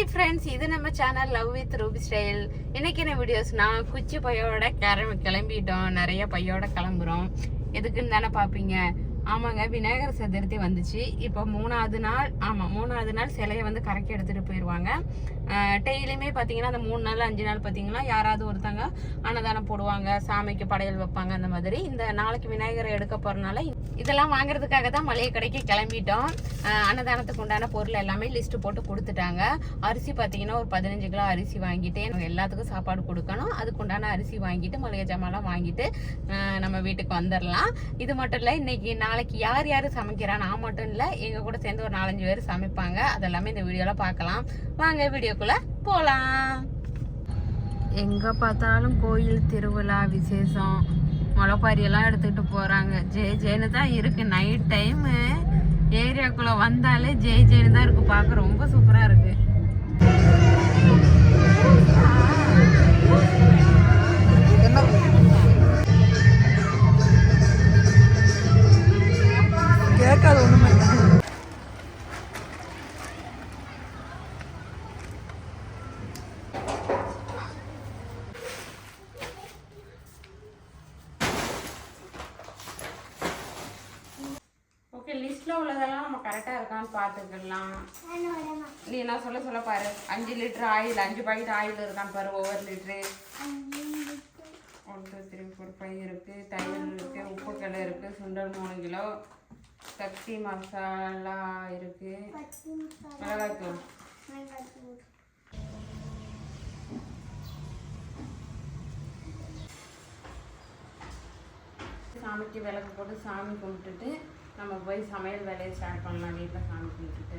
Hi friends இது நம்ம channel love with Ruby style இன்னைக்கு என்ன நான் குச்சி பையோட கிளம்பி கிளம்பிட்டோம். நிறைய பையோட கிளம்புறோம். எதுக்குன்னு தானே பார்ப்பீங்க? ஆமாங்க விநாயகர் சதுர்த்தி வந்துச்சு. இப்போ மூணாவது நாள் ஆமாம் மூணாவது நாள் சிலையை வந்து கரைக்கி எடுத்துகிட்டு போயிடுவாங்க டெய்லியுமே பார்த்தீங்கன்னா அந்த மூணு நாள் அஞ்சு நாள் பார்த்தீங்கன்னா யாராவது ஒருத்தங்க அன்னதானம் போடுவாங்க சாமிக்கு படையல் வைப்பாங்க அந்த மாதிரி. இந்த நாளைக்கு விநாயகரை எடுக்க போகிறனால இதெல்லாம் வாங்குறதுக்காக தான் மளிகை கடைக்கு கிளம்பிட்டோம். அன்னதானத்துக்கு உண்டான பொருள் எல்லாமே லிஸ்ட்டு போட்டு கொடுத்துட்டாங்க. அரிசி பார்த்தீங்கன்னா ஒரு பதினஞ்சு கிலோ அரிசி வாங்கிட்டு எல்லாத்துக்கும் சாப்பாடு கொடுக்கணும். அதுக்கு உண்டான அரிசி வாங்கிட்டு மளிகை ஜாமான்லாம் வாங்கிட்டு நம்ம வீட்டுக்கு வந்துடலாம் இது மட்டும் இல்லை இன்னைக்கு நாளைக்கு யார் யார் சமைக்கிறா நான் மட்டும் இல்லை எங்கள் கூட சேர்ந்து ஒரு நாலஞ்சு பேர் சமைப்பாங்க. அதெல்லாமே இந்த வீடியோவில் பார்க்கலாம் வாங்க வீடியோக்குள்ளே போகலாம் எங்கே பார்த்தாலும் கோயில் திருவிழா விசேஷம் முளைப்பாரியெல்லாம் எடுத்துக்கிட்டு போகிறாங்க ஜெய ஜெயனு தான் இருக்குது நைட் டைமு ஏரியாக்குள்ளே வந்தாலே ஜெய ஜெயனு தான் இருக்குது பார்க்க ரொம்ப சூப்பராக இருக்குது இருக்கான்னு பார்த்துக்கலாம். நீ நான் சொல்ல சொல்ல பாரு. அஞ்சு லிட்டர் ஆயில் அஞ்சு பாக்கெட் ஆயில் இருக்கான்னு பாரு ஒவ்வொரு litre one two three four five இருக்குது தயிர் இருக்குது உப்புக்கடலை இருக்குது சுண்டல் மூணு கிலோ. சக்தி மசாலா இருக்குது மிளகாய்த்தூள் சாமிக்கு விளக்கு போட்டு சாமி கும்பிட்டுட்டு நம்ம போய் சமையல் வேலையை ஸ்டார்ட் பண்ணலாம் வீட்டில் சாமி கும்பிட்டுட்டு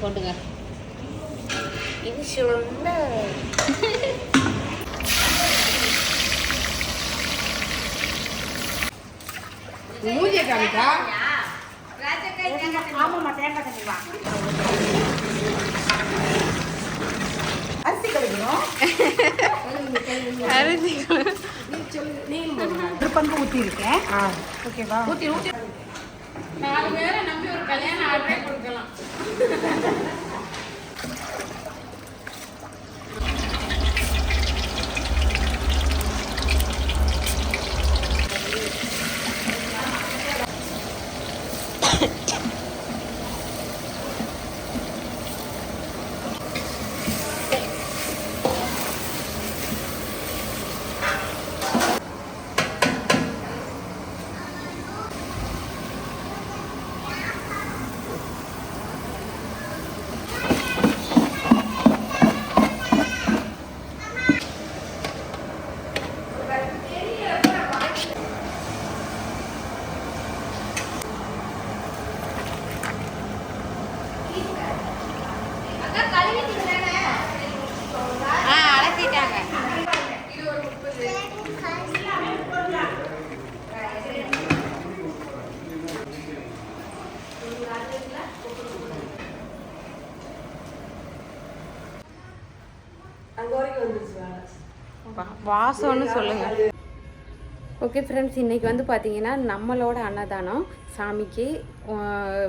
போட்டுங்க இது சொல்ல மூஞ்சிய காமிக்கா ஆமாம்மா தேங்காய் தண்ணி வா அரிசி கழுவிடும் அரிசி ஒரு பங்கு ஊற்றி இருக்கேன் ஓகேவா ஊத்தி ஊத்தி நாலு பேரை நம்பி ஒரு கல்யாண ஆர்டரே கொடுக்கலாம் வாசம்னு சொல்லுங்க. ஓகே ஃப்ரெண்ட்ஸ் இன்னைக்கு வந்து பார்த்தீங்கன்னா நம்மளோட அன்னதானம் சாமிக்கு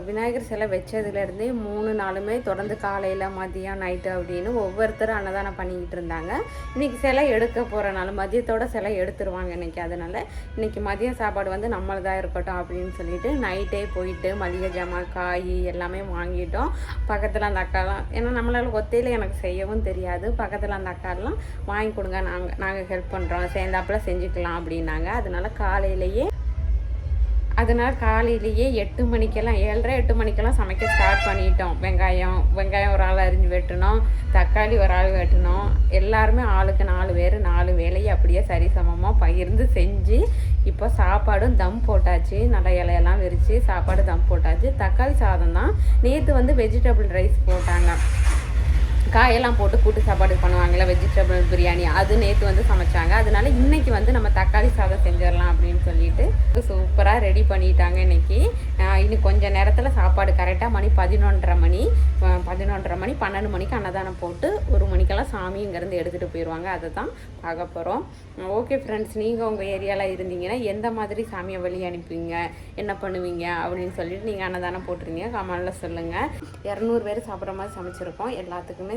விநாயகர் சிலை வச்சதுலேருந்தே மூணு நாளுமே தொடர்ந்து காலையில் மதியம் நைட்டு அப்படின்னு ஒவ்வொருத்தரும் அன்னதானம் பண்ணிக்கிட்டு இருந்தாங்க. இன்னைக்கு சிலை எடுக்க போகிறனால மதியத்தோட சிலை எடுத்துருவாங்க இன்றைக்கி அதனால இன்றைக்கி மதிய சாப்பாடு வந்து நம்மளதாக இருக்கட்டும் அப்படின்னு சொல்லிட்டு நைட்டே போயிட்டு மளிகை ஜாமான் காய் எல்லாமே வாங்கிட்டோம். பக்கத்தில் அந்த அக்காலாம் ஏன்னா நம்மளால் ஒத்தையில் எனக்கு செய்யவும் தெரியாது. பக்கத்தில் அந்த அக்காலாம் வாங்கி கொடுங்க நாங்கள் நாங்கள் ஹெல்ப் பண்ணுறோம் சேர்ந்தாப்புல செஞ்சுக்கலாம் அப்படின்னாங்க. அதனால் அதனால் காலையிலேயே அதனால் காலையிலேயே எட்டு மணிக்கெல்லாம் ஏழரை எட்டு மணிக்கெல்லாம் சமைக்க ஸ்டார்ட் பண்ணிட்டோம். வெங்காயம் வெங்காயம் ஒரு ஆள் அரிஞ்சு வெட்டணும் தக்காளி ஒரு ஆள் வெட்டணும். எல்லாருமே ஆளுக்கு நாலு பேர் நாலு வேலையை அப்படியே சரிசமமாக பகிர்ந்து செஞ்சு இப்போ சாப்பாடும் தம் போட்டாச்சு. நல்லா இலையெல்லாம் விரித்து சாப்பாடு தம் போட்டாச்சு. தக்காளி சாதம் தான் நேற்று வந்து வெஜிடபிள் ரைஸ் போட்டாங்க. காயெல்லாம் போட்டு கூட்டு சாப்பாடு பண்ணுவாங்கள்ல வெஜிடபிள் பிரியாணி அது நேற்று வந்து சமைச்சாங்க. அதனால இன்னைக்கு வந்து நம்ம தக்காளி சாதம் செஞ்சிடலாம் அப்படின்னு சொல்லிட்டு சூப்பராக ரெடி பண்ணிட்டாங்க இன்னைக்கு. இன்னும் கொஞ்சம் நேரத்தில் சாப்பாடு கரெக்டாக மணி பதினொன்றரை மணி பதினொன்றரை மணி பன்னெண்டு மணிக்கு அன்னதானம் போட்டு ஒரு மணிக்கெல்லாம் சாமி இங்கேருந்து எடுத்துகிட்டு போயிடுவாங்க அதை தான் பார்க்க போகிறோம் ஓகே ஃப்ரெண்ட்ஸ் நீங்கள் உங்கள் ஏரியாவில் இருந்தீங்கன்னா எந்த மாதிரி சாமியை வழி அனுப்புவீங்க என்ன பண்ணுவீங்க அப்படின்னு சொல்லிட்டு நீங்கள் அன்னதானம் போட்டிருந்தீங்க. கமெண்டில் சொல்லுங்கள் இரநூறு பேர் சாப்பிட்ற மாதிரி சமைச்சிருக்கோம். எல்லாத்துக்குமே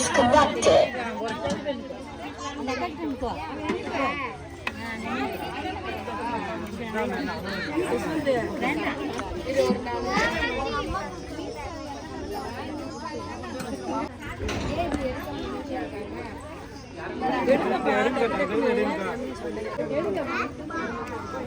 disconnected. எடுங்க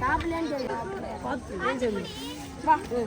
சாப்பிடலன்னு சொல்லி. பார்த்து